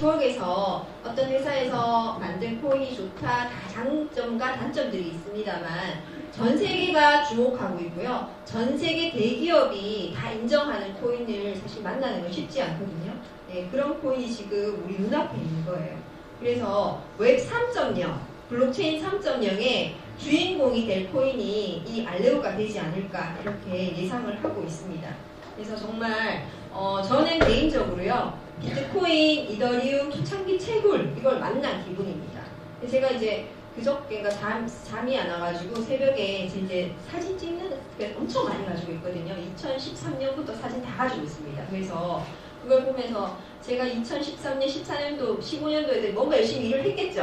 부엌에서 어떤 회사에서 만든 코인이 좋다, 다 장점과 단점들이 있습니다만 전 세계가 주목하고 있고요. 전 세계 대기업이 다 인정하는 코인을 사실 만나는 건 쉽지 않거든요. 네, 그런 코인이 지금 우리 눈앞에 있는 거예요. 그래서 웹 3.0, 블록체인 3.0의 주인공이 될 코인이 이 알레오가 되지 않을까 이렇게 예상을 하고 있습니다. 그래서 정말 어, 저는 개인적으로요 비트코인, 이더리움, 초창기 채굴 이걸 만난 기분입니다. 제가 이제 그저께가 잠, 잠이 안 와가지고 새벽에 이제 사진 찍는 게 엄청 많이 가지고 있거든요. 2013년부터 사진 다 가지고 있습니다. 그래서 그걸 보면서 제가 2013년, 14년도, 15년도에 뭔가 열심히 일을 했겠죠.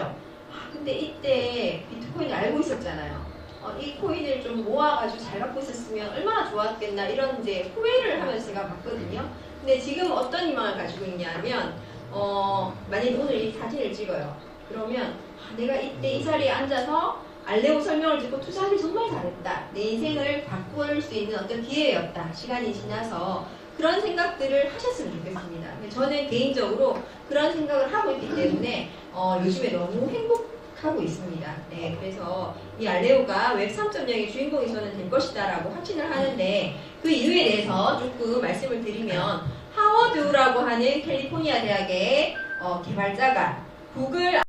아, 근데 이때 비트코인을 알고 있었잖아요. 어, 이 코인을 좀 모아가지고 잘 갖고 있었으면 얼마나 좋았겠나 이런 이제 후회를 하면서 제가 봤거든요. 근데 지금 어떤 희망을 가지고 있냐면 어, 만약에 오늘 이 사진을 찍어요. 그러면 아, 내가 이때 이 자리에 앉아서 알레오 설명을 듣고 투자하기 정말 잘했다. 내 인생을 바꿀 수 있는 어떤 기회였다. 시간이 지나서 그런 생각들을 하셨으면 좋겠습니다. 저는 개인적으로 그런 생각을 하고 있기 때문에 어, 요즘에 너무 행복 하고 있습니다. 네, 그래서 이 알레오가 웹 3.0의 주인공이 저는 될 것이다라고 확신을 하는데 그 이유에 대해서 조금 말씀을 드리면 하워드라고 하는 캘리포니아 대학의 어, 개발자가 구글